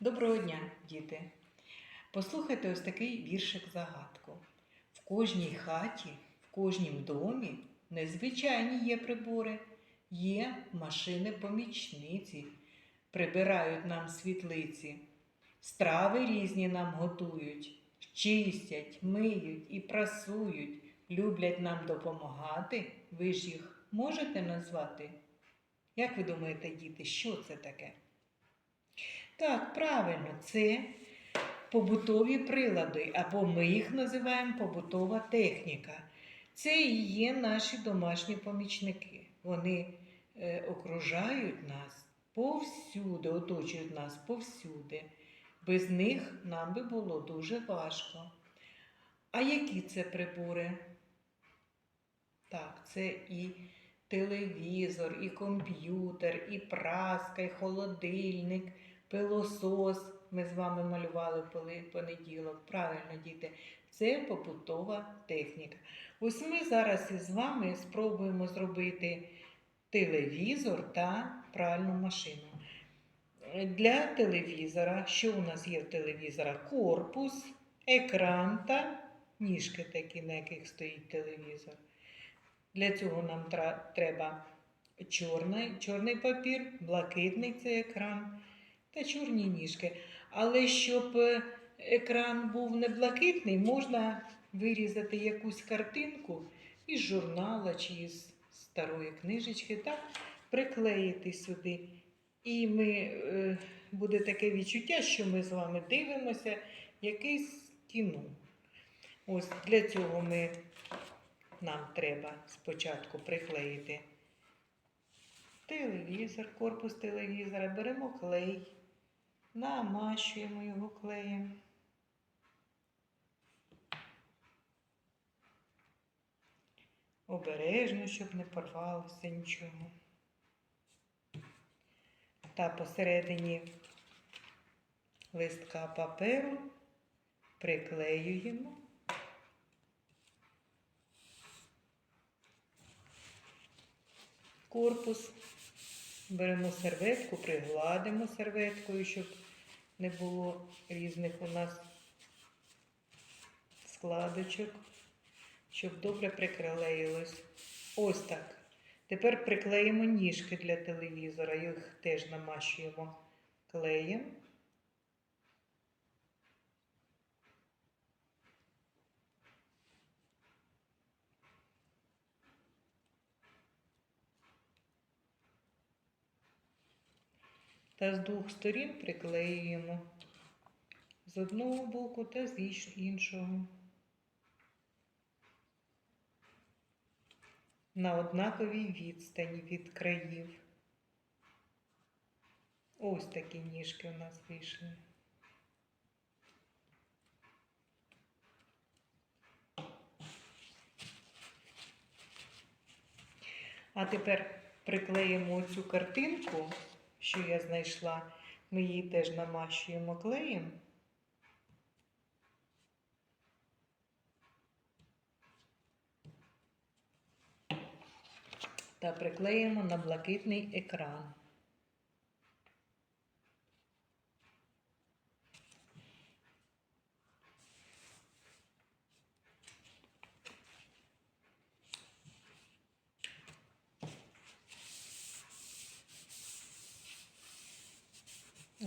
Доброго дня, діти! Послухайте ось такий віршик загадку. В кожній хаті, в кожнім домі незвичайні є прибори, є машини-помічниці, прибирають нам світлиці, страви різні нам готують, чистять, миють і прасують, люблять нам допомагати. Ви ж їх можете назвати? Як ви думаєте, діти, що це таке? Так, правильно, це побутові прилади, або ми їх називаємо побутова техніка. Це і є наші домашні помічники. Вони е, окружають нас повсюди, оточують нас повсюди. Без них нам би було дуже важко. А які це прибори? Так, це і телевізор, і комп'ютер, і праска, і холодильник, пилосос. Ми з вами малювали в понеділок. Правильно, діти, це побутова техніка. Ось ми зараз із вами спробуємо зробити телевізор та пральну машину. Для телевізора, що у нас є в телевізора? Корпус, екран та ніжки такі, на яких стоїть телевізор. Для цього нам треба чорний, чорний папір, блакитний це екран та чорні ніжки. Але щоб е, екран був не блакитний, можна вирізати якусь картинку із журнала чи із старої книжечки та приклеїти сюди. І ми, е, буде таке відчуття, що ми з вами дивимося якесь кіно. Ось для цього ми, нам треба спочатку приклеїти телевізор, корпус телевізора, беремо клей, намащуємо його клеєм. Обережно, щоб не порвалося нічого. Та посередині листка паперу приклеюємо. Корпус. Беремо серветку, пригладимо серветкою, щоб не було різних у нас складочок, щоб добре приклеїлось. Ось так. Тепер приклеїмо ніжки для телевізора, їх теж намащуємо клеєм. Та з двох сторін приклеюємо з одного боку та з іншого. На однаковій відстані від країв. Ось такі ніжки у нас вийшли. А тепер приклеїмо цю картинку, що я знайшла. Ми її теж намащуємо клеєм. Та приклеїмо на блакитний екран.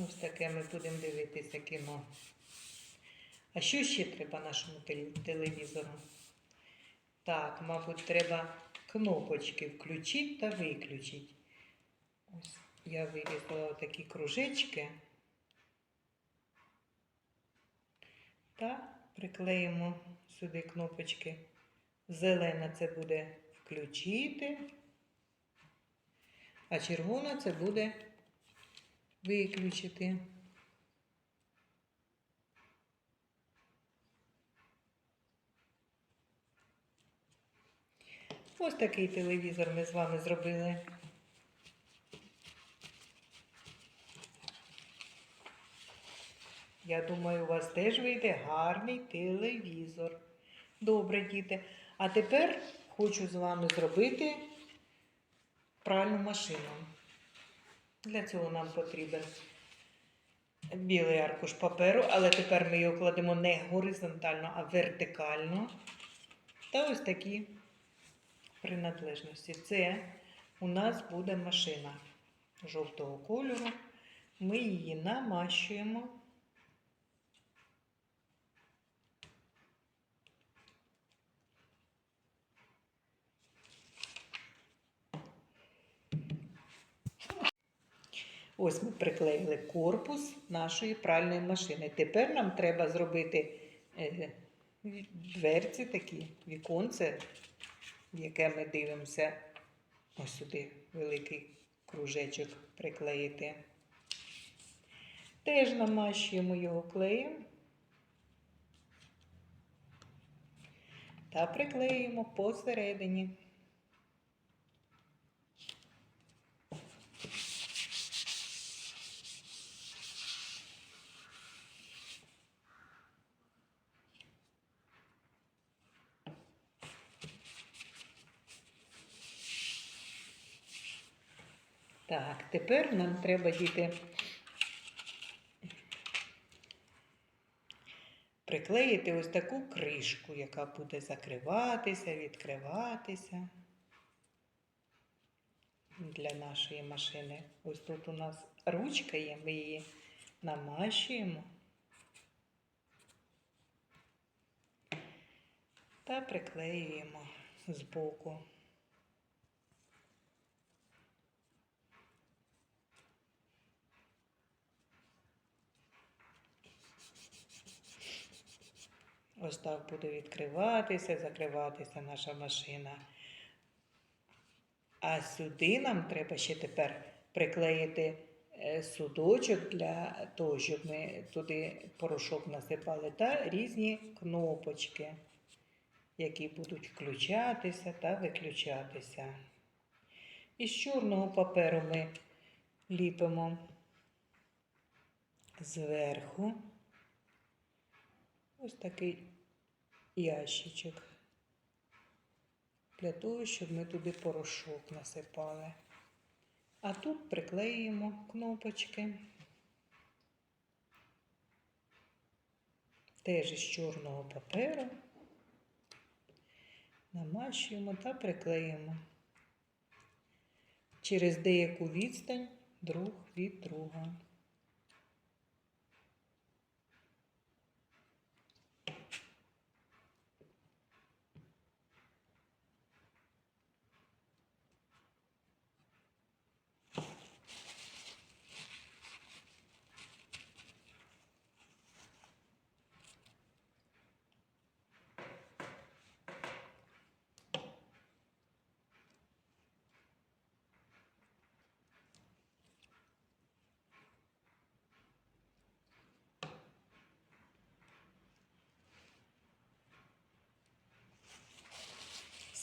Ось таке ми будемо дивитися кіно. А що ще треба нашому телевізору? Так, мабуть, треба кнопочки включити та виключити. Ось я вирізала такі кружечки. Та приклеїмо сюди кнопочки. Зелена це буде включити, а червона це буде виключити. Ось такий телевізор ми з вами зробили. Я думаю, у вас теж вийде гарний телевізор. Добре, діти. А тепер хочу з вами зробити пральну машину. Для цього нам потрібен білий аркуш паперу, але тепер ми його кладемо не горизонтально, а вертикально. Та ось такі принадлежності. Це у нас буде машина жовтого кольору. Ми її намащуємо. Ось ми приклеїли корпус нашої пральної машини. Тепер нам треба зробити е, дверці такі, віконце, в яке ми дивимося. Ось сюди великий кружечок приклеїти. Теж намащуємо його клеєм та приклеюємо посередині. Так, тепер нам треба діти приклеїти ось таку кришку, яка буде закриватися, відкриватися для нашої машини. Ось тут у нас ручка є, ми її намащуємо та приклеюємо збоку. Ось так буде відкриватися, закриватися наша машина. А сюди нам треба ще тепер приклеїти е, судочок для того, щоб ми туди порошок насипали, та різні кнопочки, які будуть включатися та виключатися. Із чорного паперу ми ліпимо зверху. Ось такий ящичок. Для того, щоб ми туди порошок насипали. А тут приклеїмо кнопочки. Теж із чорного паперу. Намащуємо та приклеїмо через деяку відстань друг від друга.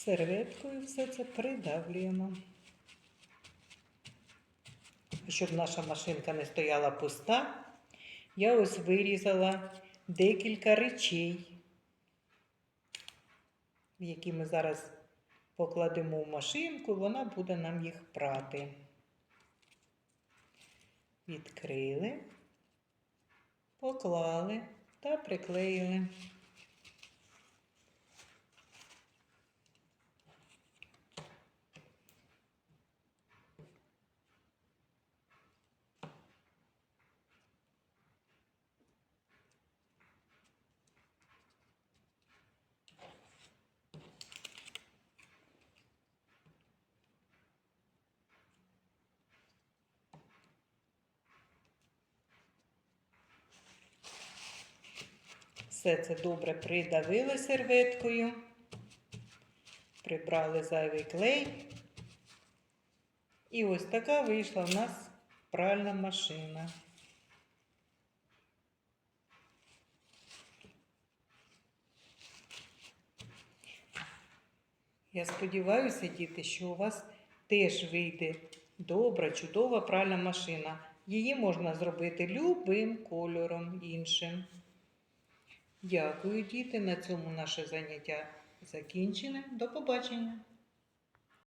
Серветкою все це придавлюємо. Щоб наша машинка не стояла пуста, я ось вирізала декілька речей, які ми зараз покладемо в машинку, вона буде нам їх прати. Відкрили, поклали та приклеїли. Все це добре придавили серветкою, прибрали зайвий клей. І ось така вийшла в нас пральна машина. Я сподіваюся, діти, що у вас теж вийде добра, чудова пральна машина. Її можна зробити любим кольором іншим. Дякую, діти. На цьому наше заняття закінчене. До побачення!